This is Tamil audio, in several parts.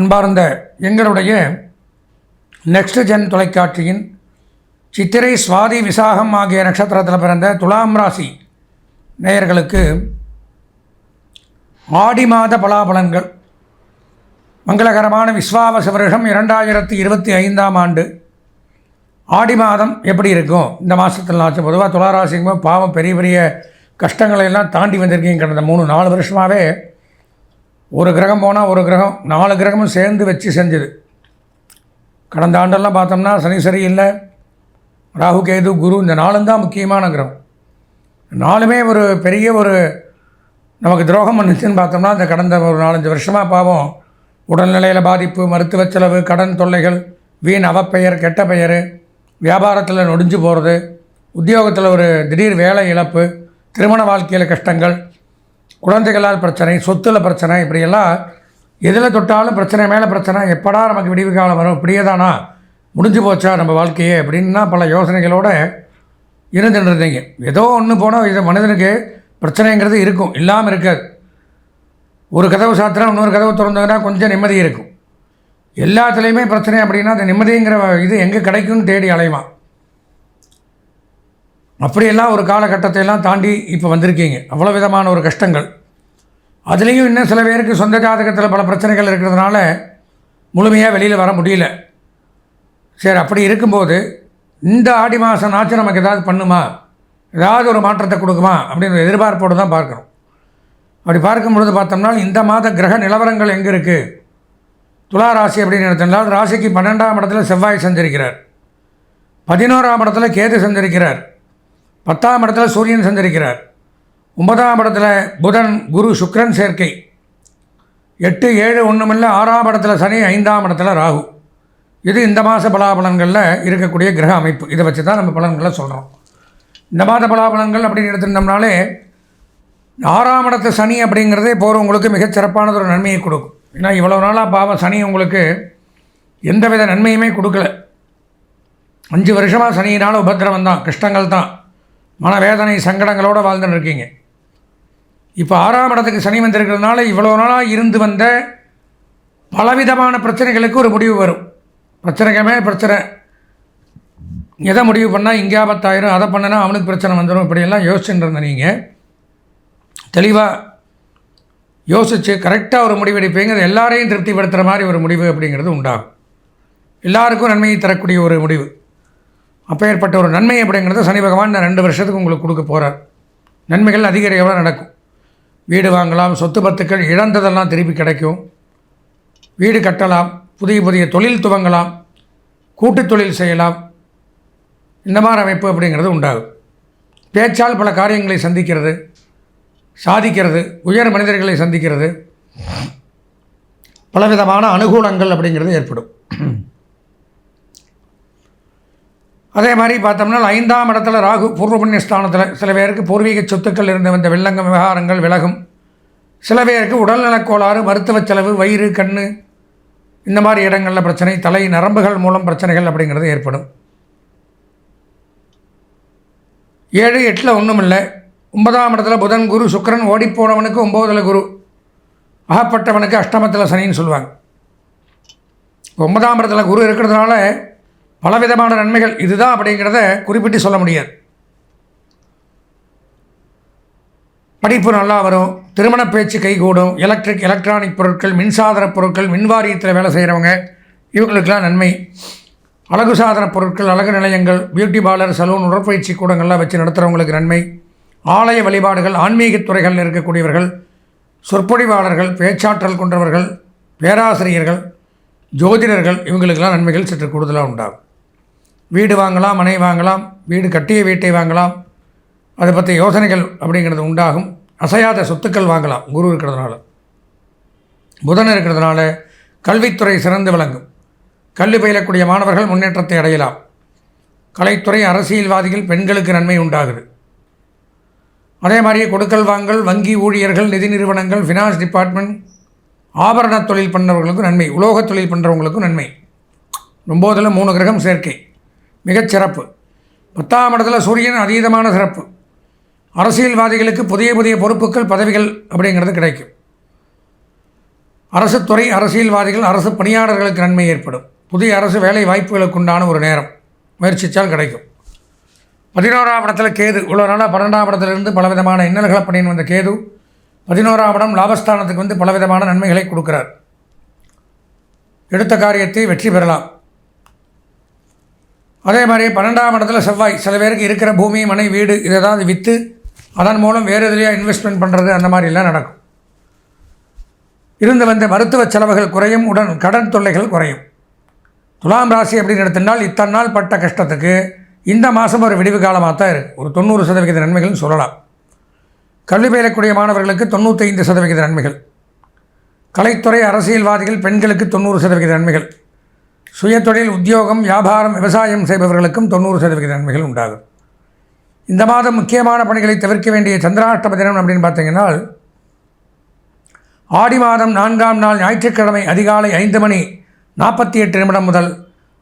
அன்பார்ந்த எங்களுடைய நெக்ஸ்ட் ஜென் தொலைக்காட்சியின் சித்திரை சுவாதி விசாகம் ஆகிய நட்சத்திரத்தில் பிறந்த துலாம் ராசி நேயர்களுக்கு ஆடி மாத பலாபலன்கள். மங்களகரமான விஸ்வாவச வருஷம் இரண்டாயிரத்தி இருபத்தி ஐந்தாம் ஆண்டு. ஆடி மாதம் எப்படி இருக்கும் இந்த மாதத்தில் ஆச்சு பொதுவாக துளாராசிங்க பாவம் பெரிய பெரிய கஷ்டங்களை எல்லாம் தாண்டி வந்திருக்கீங்க கடந்த மூணு நாலு வருஷமாகவே ஒரு கிரகம் போனால் ஒரு கிரகம் நாலு கிரகமும் சேர்ந்து வச்சு செஞ்சது. கடந்த ஆண்டெல்லாம் பார்த்தோம்னா சனி சரி இல்லை ராகு கேது குரு இந்த நாலும் தான் முக்கியமான கிரகம். நாலுமே ஒரு பெரிய ஒரு நமக்கு துரோகம் பண்ணுச்சுன்னு பார்த்தோம்னா இந்த கடந்த ஒரு நாலஞ்சு வருஷமாக பாவம் உடல்நிலையில் பாதிப்பு மருத்துவ செலவு கடன் தொல்லைகள் வீண் அவப்பெயர் கெட்ட பெயர் வியாபாரத்தில் நொடிஞ்சு போகிறது உத்தியோகத்தில் ஒரு திடீர் வேலை இழப்பு திருமண வாழ்க்கையில் கஷ்டங்கள் குழந்தைகளால் பிரச்சனை சொத்துல பிரச்சனை இப்படியெல்லாம் எதில் தொட்டாலும் பிரச்சனை மேலே பிரச்சனை எப்படா நமக்கு விடிவு காலம் வரும்? இப்படியே தானா? முடிஞ்சு போச்சா நம்ம வாழ்க்கையே? அப்படின்னா பல யோசனைகளோடு இருந்துட்டு இருந்தீங்க. ஏதோ ஒன்று போனால் இது மனிதனுக்கு பிரச்சனைங்கிறது இருக்கும். இல்லாமல் இருக்காது. ஒரு கதவு சாத்திரம் இன்னொரு கதவு திறந்ததுன்னா கொஞ்சம் நிம்மதி இருக்கும். எல்லாத்துலேயுமே பிரச்சனை அப்படின்னா அந்த நிம்மதிங்கிற இது எங்கே கிடைக்கும்னு தேடி அலைவான். அப்படியெல்லாம் ஒரு காலகட்டத்தை எல்லாம் தாண்டி இப்போ வந்திருக்கீங்க. அவ்வளோ விதமான ஒரு கஷ்டங்கள். அதுலேயும் இன்னும் சில பேருக்கு சொந்த ஜாதகத்தில் பல பிரச்சனைகள் இருக்கிறதுனால முழுமையாக வெளியில் வர முடியல. சரி அப்படி இருக்கும்போது இந்த ஆடி மாதம் ஆச்சு நமக்கு ஏதாவது பண்ணுமா? ஏதாவது ஒரு மாற்றத்தை கொடுக்குமா? அப்படின்னு எதிர்பார்ப்போடு தான் பார்க்குறோம் அப்படி பார்க்கும் பொழுது பார்த்தோம்னா இந்த மாத கிரக நிலவரங்கள் எங்கே இருக்குது துலா ராசி அப்படின்னு எடுத்திருந்தால் ராசிக்கு பன்னெண்டாம் இடத்துல செவ்வாய் சந்திருக்கிறார் பதினோராம் இடத்துல கேது சஞ்சரிக்கிறார். பத்தாம் இடத்துல சூரியன் சந்திருக்கிறார் ஒன்பதாம் இடத்துல புதன் குரு சுக்ரன் சேர்க்கை. எட்டு ஏழு ஒன்றுமில்ல ஆறாம் இடத்துல சனி ஐந்தாம் இடத்துல ராகு. இது இந்த மாத பலாபலன்களில் இருக்கக்கூடிய கிரக அமைப்பு. இதை வச்சு தான் நம்ம பலன்களை சொல்கிறோம் இந்த மாத பலாபலன்கள் அப்படின்னு எடுத்துருந்தோம்னாலே ஆறாம் இடத்து சனி அப்படிங்கிறதே போகிறவங்களுக்கு மிகச் சிறப்பானது ஒரு நன்மையை கொடுக்கும். ஏன்னா இவ்வளோ நாளாக பாவம் சனி உங்களுக்கு எந்தவித நன்மையுமே கொடுக்கல. அஞ்சு வருஷமாக சனியினால் உபத்திரவம் தான் கஷ்டங்கள் தான். மனவேதனை சங்கடங்களோடு வாழ்ந்துன்னு இருக்கீங்க இப்போ ஆறாம் இடத்துக்கு சனி வந்திருக்கிறதுனால இவ்வளோ நாளாக இருந்து வந்த பலவிதமான பிரச்சனைகளுக்கு ஒரு முடிவு வரும். பிரச்சனைக்குமே பிரச்சனை. எதை முடிவு பண்ணால் இங்கே ஆபத்தாயிரும் அதை பண்ணினா அவனுக்கு பிரச்சனை வந்துடும் இப்படியெல்லாம் யோசிச்சுட்டு இருந்த நீங்கள் தெளிவாக யோசித்து கரெக்டாக ஒரு முடிவு எடுப்பீங்க அது எல்லாரையும் திருப்திப்படுத்துகிற மாதிரி ஒரு முடிவு அப்படிங்கிறது உண்டாகும். எல்லாருக்கும் நன்மையை தரக்கூடிய ஒரு முடிவு. அப்பேற்பட்ட ஒரு நன்மை அப்படிங்கிறது சனி பகவான் நான் ரெண்டு வருஷத்துக்கு உங்களுக்கு கொடுக்க போகிறார் நன்மைகள் அதிகரிக்கவாக நடக்கும். வீடு வாங்கலாம் சொத்து பத்துக்கள் இழந்ததெல்லாம் திருப்பி கிடைக்கும். வீடு கட்டலாம் புதிய புதிய தொழில் துவங்கலாம் கூட்டு தொழில் செய்யலாம். இந்த மாதிரி அமைப்பு அப்படிங்கிறது உண்டாகும். பேச்சால் பல காரியங்களை சந்திக்கிறது சாதிக்கிறது உயர் மனிதர்களை சந்திக்கிறது பலவிதமான அனுகூலங்கள் அப்படிங்கிறது ஏற்படும். அதே மாதிரி பார்த்தோம்னா ஐந்தாம் இடத்துல ராகு பூர்வ புண்ணிய ஸ்தானத்தில் சில பேருக்கு பூர்வீக சொத்துக்கள் இருந்து வந்த வெள்ளங்க விவகாரங்கள் விலகும். சில பேருக்கு உடல்நலக் கோளாறு மருத்துவ செலவு வயிறு கண் இந்த மாதிரி இடங்களில் பிரச்சனை தலை நரம்புகள் மூலம் பிரச்சனைகள் அப்படிங்கிறது ஏற்படும். ஏழு எட்டில் ஒன்றும் இல்லை. ஒன்பதாம் இடத்துல புதன் குரு சுக்கிரன் ஓடிப்போனவனுக்கு ஒம்போதில் குரு. அகப்பட்டவனுக்கு அஷ்டமத்தில் சனின்னு சொல்லுவாங்க. ஒன்பதாம் இடத்துல குரு இருக்கிறதுனால பலவிதமான நன்மைகள் இதுதான் அப்படிங்கிறத குறிப்பிட்டு சொல்ல முடியாது. படிப்பு நல்லா வரும் திருமண பேச்சு கைகூடும் எலக்ட்ரிக் எலக்ட்ரானிக் பொருட்கள் மின்சாதன பொருட்கள் மின்வாரியத்தில் வேலை செய்கிறவங்க இவங்களுக்கெல்லாம் நன்மை. அழகு சாதன பொருட்கள் அழகு நிலையங்கள் பியூட்டி பார்லர் சலூன் உடற்பயிற்சி கூடங்கள்லாம் வச்சு நடத்துகிறவங்களுக்கு நன்மை. ஆலய வழிபாடுகள் ஆன்மீகத் துறைகளில் இருக்கக்கூடியவர்கள் சொற்பொழிவாளர்கள் பேச்சாற்றல் கொண்டவர்கள் பேராசிரியர்கள் ஜோதிடர்கள் இவங்களுக்கெல்லாம் நன்மைகள் சற்று கூடுதலாக உண்டாகும். வீடு வாங்கலாம் மனை வாங்கலாம் வீடு கட்டிய வீட்டை வாங்கலாம். அதை பற்றி யோசனைகள் அப்படிங்கிறது உண்டாகும். அசையாத சொத்துக்கள் வாங்கலாம் குரு இருக்கிறதுனால. புதன் இருக்கிறதுனால கல்வித்துறை சிறந்து விளங்கும். கல்வி பயிலக்கூடிய மாணவர்கள் முன்னேற்றத்தை அடையலாம். கலைத்துறை அரசியல்வாதிகள் பெண்களுக்கு நன்மை உண்டாகுது. அதே மாதிரியே கொடுக்கல் வாங்கல் வங்கி ஊழியர்கள் நிதி நிறுவனங்கள் ஃபினான்ஸ் டிபார்ட்மெண்ட் ஆபரண தொழில் பண்ணுறவங்களுக்கும் நன்மை உலோக தொழில் பண்ணுறவங்களுக்கும் நன்மை. ஒம்போதில் மூணு கிரகம் சேர்க்கை. மிகச்சிறப்பு பத்தாம் இடத்துல சூரியன் அதீதமான சிறப்பு. அரசியல்வாதிகளுக்கு புதிய புதிய பொறுப்புகள் பதவிகள் அப்படிங்கிறது கிடைக்கும். அரசு துறை அரசியல்வாதிகள் அரசு பணியாளர்களுக்கு நன்மை ஏற்படும். புதிய அரசு வேலை வாய்ப்புகளுக்கு உண்டான ஒரு நேரம். முயற்சித்தால் கிடைக்கும். பதினோராம் இடத்துல கேது. இவ்வளோ நாளாக பன்னெண்டாம் இடத்துலேருந்து பலவிதமான இன்னல்களை பண்ணின்னு வந்த கேது பதினோராம் இடம் லாபஸ்தானத்துக்கு வந்து பலவிதமான நன்மைகளை கொடுக்குறார். எடுத்த காரியத்தை வெற்றி பெறலாம். அதே மாதிரி பன்னெண்டாம் இடத்துல செவ்வாய். சில பேருக்கு இருக்கிற பூமி மனை வீடு இதை ஏதாவது விற்று அதன் மூலம் வேறு எதுலையாக இன்வெஸ்ட்மெண்ட் பண்ணுறது அந்த மாதிரிலாம் நடக்கும். இருந்து வந்த மருத்துவ செலவுகள் குறையும் உடன் கடன் தொல்லைகள் குறையும். துலாம் ராசி அப்படின்னு எடுத்திருந்தால் இத்தனை நாள் பட்ட கஷ்டத்துக்கு இந்த மாதம் ஒரு விடிவு காலமாக தான் இருக்குது ஒரு தொண்ணூறு சதவிகித நன்மைகள்னு சொல்லலாம். கல்வி பயிலக்கூடிய மாணவர்களுக்கு தொண்ணூற்றைந்து சதவிகித நன்மைகள். கலைத்துறை அரசியல்வாதிகள் பெண்களுக்கு தொண்ணூறு சதவிகித நன்மைகள். சுயத்தொழில் உத்தியோகம் வியாபாரம் விவசாயம் செய்பவர்களுக்கும் தொண்ணூறு சதவிகித நன்மைகள் உண்டாகும். இந்த மாதம் முக்கியமான பணிகளை தவிர்க்க வேண்டிய சந்திராஷ்டம தினம் அப்படின்னு பார்த்தீங்கன்னா ஆடி மாதம் நான்காம் நாள் ஞாயிற்றுக்கிழமை அதிகாலை ஐந்து மணி நாற்பத்தி எட்டு நிமிடம் முதல்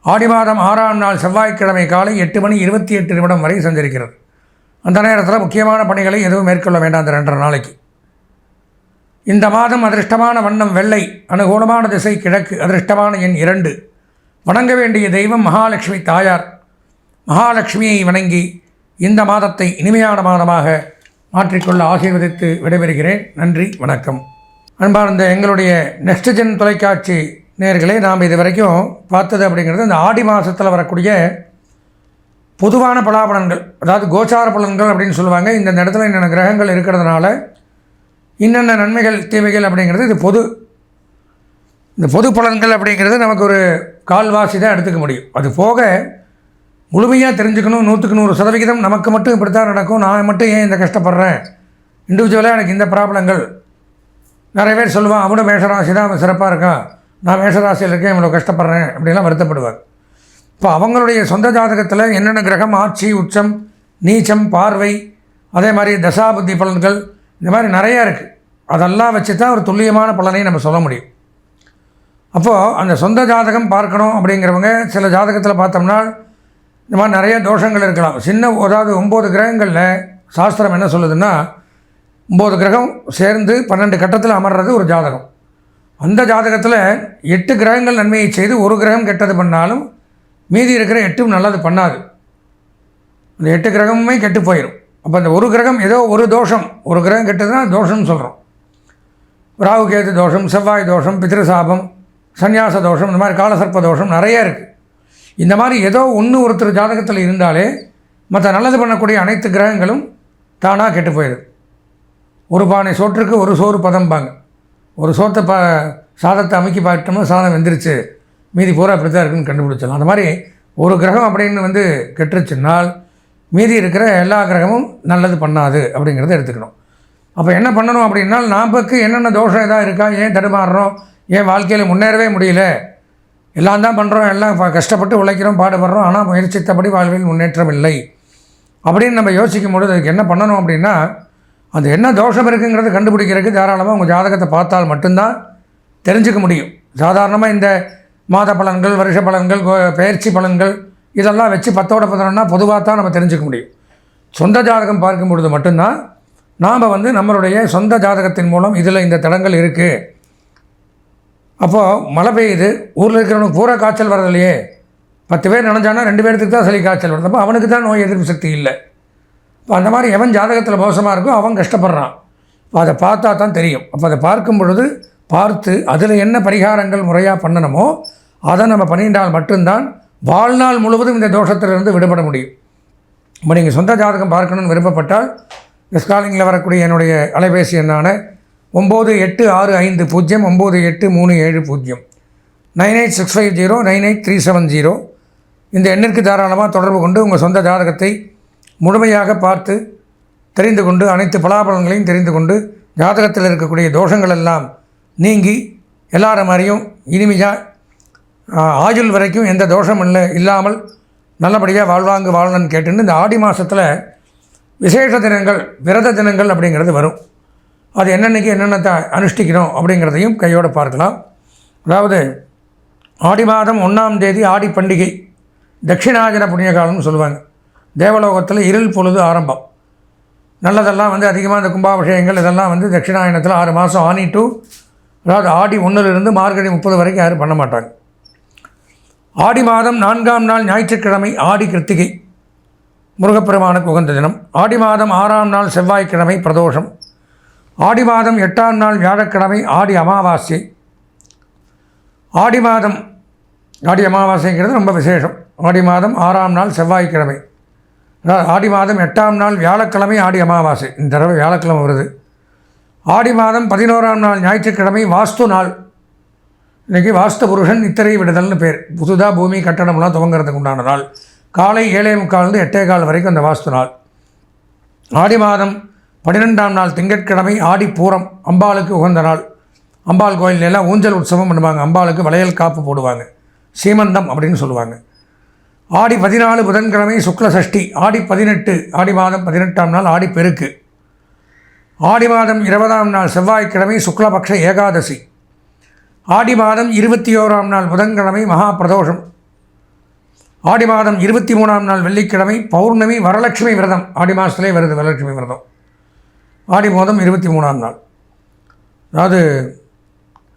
ஆடி மாதம் ஆறாம் நாள் செவ்வாய்க்கிழமை காலை எட்டு மணி இருபத்தி எட்டு நிமிடம் வரை சந்திருக்கிறது அந்த நேரத்தில் முக்கியமான பணிகளை எதுவும் மேற்கொள்ள வேண்டாம் அந்த ரெண்டரை நாளைக்கு. இந்த மாதம் அதிர்ஷ்டமான வண்ணம் வெள்ளை அனுகூலமான திசை கிழக்கு அதிர்ஷ்டமான எண் இரண்டு. வணங்க வேண்டிய தெய்வம் மகாலட்சுமி தாயார். மகாலட்சுமியை வணங்கி இந்த மாதத்தை இனிமையான மாதமாக மாற்றிக்கொள்ள ஆசீர்வதித்து விடைபெறுகிறேன். நன்றி வணக்கம். அன்பார்ந்த எங்களுடைய நெக்ஸ்ட் ஜென் தொலைக்காட்சி நேர்களே நாம் இது வரைக்கும் பார்த்தது அப்படிங்கிறது இந்த ஆடி மாதத்தில் வரக்கூடிய பொதுவான பலாபலன்கள் அதாவது கோச்சார பலன்கள் அப்படின்னு சொல்லுவாங்க. இந்த இடத்துல என்னென்ன கிரகங்கள் இருக்கிறதுனால இன்னென்ன நன்மைகள் தீமைகள் அப்படிங்கிறது இது பொது இந்த பொது பலன்கள் அப்படிங்கிறது நமக்கு ஒரு கால்வாசி தான் எடுத்துக்க முடியும். அது போக முழுமையாக தெரிஞ்சுக்கணும் நூற்றுக்கு நூறு சதவிகிதம் நமக்கு மட்டும் இப்படி தான் நடக்கும். நான் மட்டும் ஏன் இந்த கஷ்டப்படுறேன்? இண்டிவிஜுவலாக எனக்கு இந்த ப்ராப்ளங்கள் நிறைய பேர் சொல்லுவான் அவனும் மேஷராசி தான் அவன் சிறப்பாக இருக்கான். நான் மேஷராசியில் இருக்கேன் இவ்வளோ கஷ்டப்படுறேன். அப்படிலாம் வருத்தப்படுவார் இப்போ அவங்களுடைய சொந்த ஜாதகத்தில் என்னென்ன கிரகம் ஆட்சி உச்சம் நீச்சம் பார்வை அதே மாதிரி தசாபுத்தி பலன்கள் இந்த மாதிரி நிறையா இருக்குது அதெல்லாம் வச்சு தான் ஒரு துல்லியமான பலனை நம்ம சொல்ல முடியும். அப்போது அந்த சொந்த ஜாதகம் பார்க்கணும் அப்படிங்கிறவங்க சில ஜாதகத்தில் பார்த்தோம்னா இந்த மாதிரி நிறைய தோஷங்கள் இருக்கலாம். சின்ன அதாவது ஒம்பது கிரகங்களில் சாஸ்திரம் என்ன சொல்லுதுன்னா ஒம்பது கிரகம் சேர்ந்து பன்னெண்டு கட்டத்தில் அமர்றது ஒரு ஜாதகம். அந்த ஜாதகத்தில் எட்டு கிரகங்கள் நன்மையை செய்து ஒரு கிரகம் கெட்டது பண்ணாலும் மீதி இருக்கிற எட்டும் நல்லது பண்ணாது. அந்த எட்டு கிரகமுமே கெட்டு போயிடும் அப்போ அந்த ஒரு கிரகம் ஏதோ ஒரு தோஷம். ஒரு கிரகம் கெட்டதுன்னா தோஷம்னு சொல்கிறோம் ராகு கேது தோஷம் செவ்வாய் தோஷம் பித்ருசாபம் சந்நியாச தோஷம் இந்த மாதிரி காலசர்ப்ப தோஷம் நிறைய இருக்குது இந்த மாதிரி ஏதோ ஒன்று ஒருத்தர் ஜாதகத்தில் இருந்தாலே மற்ற நல்லது பண்ணக்கூடிய அனைத்து கிரகங்களும் தானாக கெட்டு போயிடுது ஒரு பானை சோற்றுக்கு ஒரு சோறு பதம்பாங்க. ஒரு சோத்தை ப சாதத்தை அமைக்கி பார்த்தோம்னா சாதம் வெந்துருச்சு. மீதி பூரா அப்படி தான் இருக்குன்னு கண்டுபிடிச்சிடலாம். அந்த மாதிரி ஒரு கிரகம் அப்படின்னு வந்து கெட்டுருச்சுன்னால் மீதி இருக்கிற எல்லா கிரகமும் நல்லது பண்ணாது அப்படிங்கிறத எடுத்துக்கணும். அப்போ என்ன பண்ணணும் அப்படின்னா நாமக்கு என்னென்ன தோஷம் எதாவது இருக்கா? ஏன் தடுமாறுறோம்? ஏன் வாழ்க்கையில் முன்னேறவே முடியல? எல்லாம் தான் பண்ணுறோம் எல்லாம் கஷ்டப்பட்டு உழைக்கிறோம் பாடுபடுறோம் ஆனால் முயற்சித்தபடி வாழ்வில் முன்னேற்றம் இல்லை. அப்படின்னு நம்ம யோசிக்கும் பொழுது அதுக்கு என்ன பண்ணணும் அப்படின்னா அது என்ன தோஷம் இருக்குங்கிறத கண்டுபிடிக்கிறதுக்கு தாராளமாக உங்கள் ஜாதகத்தை பார்த்தால் மட்டும்தான் தெரிஞ்சுக்க முடியும். சாதாரணமாக இந்த மாத பலன்கள் வருஷ பலன்கள் கோ- பலன்கள் இதெல்லாம் வச்சு பத்தோட பதினொன்னா பொதுவாக தான் நம்ம தெரிஞ்சுக்க முடியும். சொந்த ஜாதகம் பார்க்கும் பொழுது மட்டும்தான் நாம் வந்து நம்மளுடைய சொந்த ஜாதகத்தின் மூலம் இதில் இந்த தடங்கள் இருக்குது அப்போது மழை பெய்யுது ஊரில் இருக்கிறவனுக்கு பூரா காய்ச்சல் வரதில்லையே பத்து பேர் நினைஞ்சானா ரெண்டு பேர்த்துக்கு தான் சளி காய்ச்சல் வருது. அப்போ அவனுக்கு தான் நோய் எதிர்ப்பு சக்தி இல்லை. இப்போ அந்த மாதிரி எவன் ஜாதகத்தில் மோசமாக இருக்கோ அவன் கஷ்டப்படுறான். இப்போ அதை பார்த்தா தான் தெரியும். அப்போ அதை பார்க்கும் பொழுது பார்த்து அதில் என்ன பரிகாரங்கள் முறையாக பண்ணணுமோ அதை நம்ம பண்ணிட்டால் மட்டும்தான் வாழ்நாள் முழுவதும் இந்த தோஷத்திலிருந்து விடுபட முடியும். இப்போ நீங்கள் சொந்த ஜாதகம் பார்க்கணும்னு விருப்பப்பட்டால் இந்த ஸ்காலிங்கில் வரக்கூடிய என்னுடைய அலைபேசி என்னான ஒம்பது எட்டு ஆறு ஐந்து பூஜ்ஜியம் ஒம்பது எட்டு மூணு ஏழு பூஜ்ஜியம். Nine eight six five zero nine eight three seven zero. இந்த எண்ணிற்கு தாராளமாக தொடர்பு கொண்டு உங்கள் சொந்த ஜாதகத்தை முழுமையாக பார்த்து தெரிந்து கொண்டு அனைத்து பலாபலன்களையும் தெரிந்து கொண்டு ஜாதகத்தில் இருக்கக்கூடிய தோஷங்கள் எல்லாம் நீங்கி எல்லாரும் மாதிரியும் இனிமையாக ஆயுள் வரைக்கும் எந்த தோஷம் இல்லை இல்லாமல் நல்லபடியாக வாழ்வாங்கு வாழணும்னு கேட்டுன்னு இந்த ஆடி மாதத்தில் விசேஷ தினங்கள் விரத தினங்கள் அப்படிங்கிறது வரும். அது என்னென்னைக்கு என்னென்ன அனுஷ்டிக்கணும் அப்படிங்கிறதையும் கையோடு பார்க்கலாம். அதாவது ஆடி மாதம் ஒன்றாம் தேதி ஆடி பண்டிகை தட்சிணாஜன புண்ணிய காலம்னு சொல்லுவாங்க. தேவலோகத்தில் இருள் பொழுது ஆரம்பம். நல்லதெல்லாம் வந்து அதிகமாக இந்த கும்பாபிஷேகங்கள் இதெல்லாம் வந்து தட்சிணாயனத்தில் ஆறு மாதம் ஆனி டு அதாவது ஆடி ஒன்றிலிருந்து மார்கழி முப்பது வரைக்கும் யாரும் பண்ண மாட்டாங்க. ஆடி மாதம் நான்காம் நாள் ஞாயிற்றுக்கிழமை ஆடி கிருத்திகை முருகப்பெருமானுக்கு உகந்த தினம். ஆடி மாதம் ஆறாம் நாள் செவ்வாய்க்கிழமை பிரதோஷம். ஆடி மாதம் எட்டாம் நாள் வியாழக்கிழமை ஆடி அமாவாசை. ஆடி மாதம் ஆடி அமாவாசைங்கிறது ரொம்ப விசேஷம். ஆடி மாதம் ஆறாம் நாள் செவ்வாய்க்கிழமை. ஆடி மாதம் எட்டாம் நாள் வியாழக்கிழமை ஆடி அமாவாசை. இந்த தடவை வியாழக்கிழமை வருது. ஆடி மாதம் பதினோராம் நாள் ஞாயிற்றுக்கிழமை வாஸ்து நாள். இன்றைக்கி வாஸ்து புருஷன் நித்திரை விடுதல்னு பேர். புதுதாக பூமி கட்டடம்லாம் துவங்குறதுக்கு உண்டான நாள். காலை ஏழே முக்கால்ந்து எட்டே கால் வரைக்கும் அந்த வாஸ்து நாள். ஆடி மாதம் பன்னிரெண்டாம் நாள் திங்கட்கிழமை ஆடி பூரம் அம்பாளுக்கு உகந்த நாள். அம்பாள் கோயில்ல ஊஞ்சல் உற்சவம் பண்ணுவாங்க. அம்பாளுக்கு வளையல் காப்பு போடுவாங்க. சீமந்தம் அப்படின்னு சொல்லுவாங்க. ஆடி பதினாலு புதன்கிழமை சுக்ல சஷ்டி ஆடி பதினெட்டு ஆடி மாதம் பதினெட்டாம் நாள் ஆடி பெருக்கு. ஆடி மாதம் இருபதாம் நாள் செவ்வாய்க்கிழமை சுக்லபக்ஷ ஏகாதசி. ஆடி மாதம் இருபத்தி ஓராம் நாள் புதன்கிழமை மகா பிரதோஷம் ஆடி மாதம் இருபத்தி மூணாம் நாள் வெள்ளிக்கிழமை பௌர்ணமி வரலட்சுமி விரதம். ஆடி மாதத்துலேயே வருது வரலட்சுமி விரதம். ஆடி மாதம் இருபத்தி மூணாம் நாள். அதாவது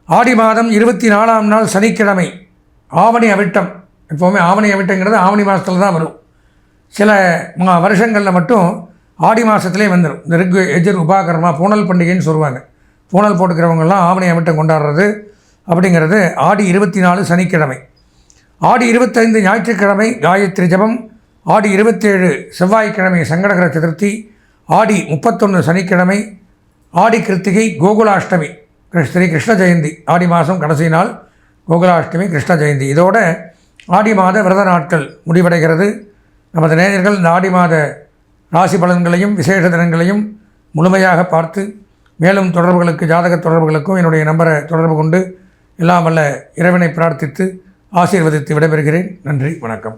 ஆடி மாதம் இருபத்தி நாலாம் நாள் சனிக்கிழமை ஆவணி அவிட்டம். எப்போவுமே ஆவணி அவிட்டங்கிறது ஆவணி மாதத்தில் தான் வரும். சில வருஷங்களில் மட்டும் ஆடி மாதத்துலேயே வந்துடும் இந்த ரிக் எஜர் உபாகரமாக பூனல் பண்டிகைன்னு சொல்லுவாங்க. பூனல் போட்டுக்கிறவங்கெல்லாம் ஆவணி அவிட்டம் கொண்டாடுறது அப்படிங்கிறது ஆடி இருபத்தி நாலு சனிக்கிழமை. ஆடி இருபத்தைந்து ஞாயிற்றுக்கிழமை காயத்ரி ஜபம். ஆடி இருபத்தேழு செவ்வாய்க்கிழமை சங்கடகர சதுர்த்தி. ஆடி முப்பத்தொன்று சனிக்கிழமை ஆடி கிருத்திகை கோகுலாஷ்டமி ஸ்ரீ கிருஷ்ண ஜெயந்தி. ஆடி மாதம் கடைசி நாள் கோகுலாஷ்டமி கிருஷ்ண ஜெயந்தி. இதோட ஆடி மாத விரத நாட்கள் முடிவடைகிறது. நமது நேயர்கள் இந்த ஆடி மாத ராசி பலன்களையும் விசேஷ தினங்களையும் முழுமையாக பார்த்து மேலும் தொடர்புகளுக்கு ஜாதக தொடர்புகளுக்கும் என்னுடைய நம்பரை தொடர்பு கொண்டு எல்லாம் வல்ல இறைவனை பிரார்த்தித்து ஆசீர்வதித்து விடைபெறுகிறேன். நன்றி வணக்கம்.